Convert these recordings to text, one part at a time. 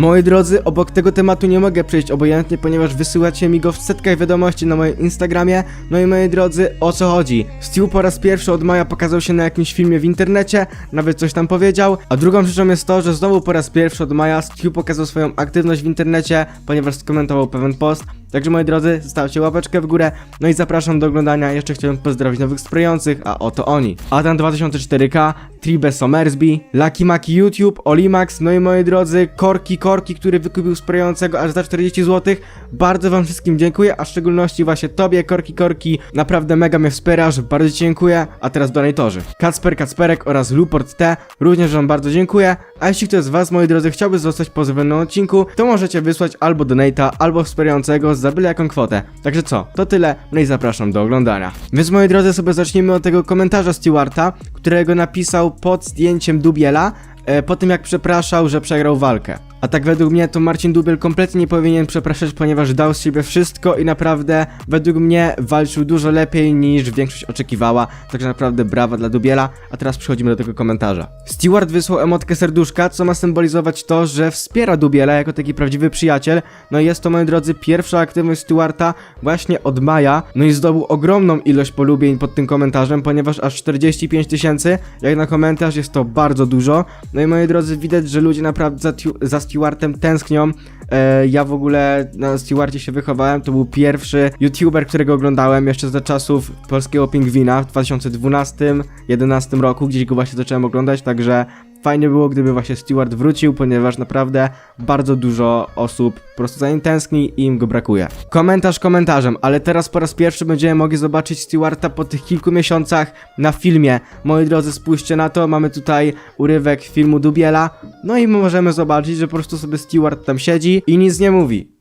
Moi drodzy, obok tego tematu nie mogę przejść obojętnie, ponieważ wysyłacie mi go w setkach wiadomości na moim Instagramie. No i moi drodzy, o co chodzi? Stu po raz pierwszy od maja pokazał się na jakimś filmie w internecie, nawet coś tam powiedział. A drugą rzeczą jest to, że znowu po raz pierwszy od maja Stu pokazał swoją aktywność w internecie, ponieważ skomentował pewien post. Także moi drodzy, zostawcie łapeczkę w górę, no i zapraszam do oglądania. Jeszcze chciałem pozdrowić nowych sprayujących, a oto oni. Adam 2004K, Tribe Somersby, Lucky Maki YouTube, Olimax, no i moi drodzy, Korki Korki, który wykupił sprayującego aż za 40 zł. Bardzo wam wszystkim dziękuję, a w szczególności właśnie tobie, Korki Korki. Naprawdę mega mnie wspierasz, bardzo dziękuję. A teraz donatorzy. Kacper Kacperek oraz Luport T, również wam bardzo dziękuję. A jeśli ktoś z was, moi drodzy, chciałby zostać pozwolony na odcinku, to możecie wysłać albo donata, albo wspierającego za byle jaką kwotę. Także co, to tyle, no i zapraszam do oglądania. Więc moi drodzy, sobie zacznijmy od tego komentarza Stewarta, którego napisał pod zdjęciem Dubiela, e, po tym jak przepraszał, że przegrał walkę. A tak według mnie to Marcin Dubiel kompletnie nie powinien przepraszać, ponieważ dał z siebie wszystko i naprawdę według mnie walczył dużo lepiej niż większość oczekiwała. Także naprawdę brawa dla Dubiela. A teraz przechodzimy do tego komentarza. Stewart wysłał emotkę serduszka, co ma symbolizować to, że wspiera Dubiela jako taki prawdziwy przyjaciel. No i jest to, moi drodzy, pierwsza aktywność Stewarta właśnie od maja. No i zdobył ogromną ilość polubień pod tym komentarzem, ponieważ aż 45 tysięcy. Jak na komentarz jest to bardzo dużo. No i moi drodzy, widać, że ludzie naprawdę za, Stewartem tęsknią. E, ja w ogóle na Stewarcie się wychowałem, to był pierwszy YouTuber, którego oglądałem jeszcze za czasów polskiego pingwina w 2012-2011 roku, gdzieś go właśnie zacząłem oglądać, także fajnie było, gdyby właśnie Stewart wrócił, ponieważ naprawdę bardzo dużo osób po prostu za nim tęskni i im go brakuje. Komentarz komentarzem, ale teraz po raz pierwszy będziemy mogli zobaczyć Stewarta po tych kilku miesiącach na filmie. Moi drodzy, spójrzcie na to, mamy tutaj urywek filmu Dubiela, no i możemy zobaczyć, że po prostu sobie Stewart tam siedzi i nic nie mówi.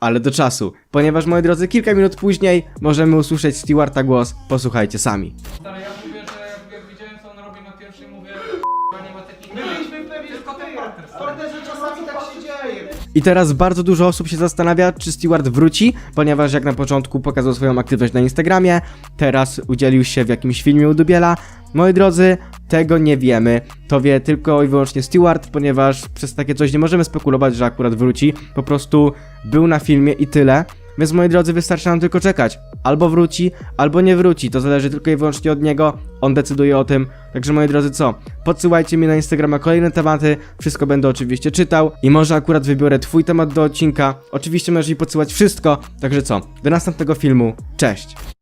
Ale do czasu, ponieważ moi drodzy, kilka minut później możemy usłyszeć Stewarta głos, posłuchajcie sami. Jak, jak widziałem co on robi na pierwszej, mówię, "K***a, nie ma takich... My byliśmy pewnie Tylko ten partner, w stary. że czasami tak się dzieje. I teraz bardzo dużo osób się zastanawia, czy Stewart wróci, ponieważ jak na początku pokazał swoją aktywność na Instagramie, teraz udzielił się w jakimś filmie u Dubiela. Moi drodzy, tego nie wiemy. To wie tylko i wyłącznie Stewart, ponieważ przez takie coś nie możemy spekulować, że akurat wróci. Po prostu był na filmie i tyle. Więc moi drodzy, wystarczy nam tylko czekać. Albo wróci, albo nie wróci. To zależy tylko i wyłącznie od niego. On decyduje o tym. Także moi drodzy, co? Podsyłajcie mi na Instagrama kolejne tematy. Wszystko będę oczywiście czytał. I może akurat wybiorę twój temat do odcinka. Oczywiście możesz mi podsyłać wszystko. Także co? Do następnego filmu. Cześć!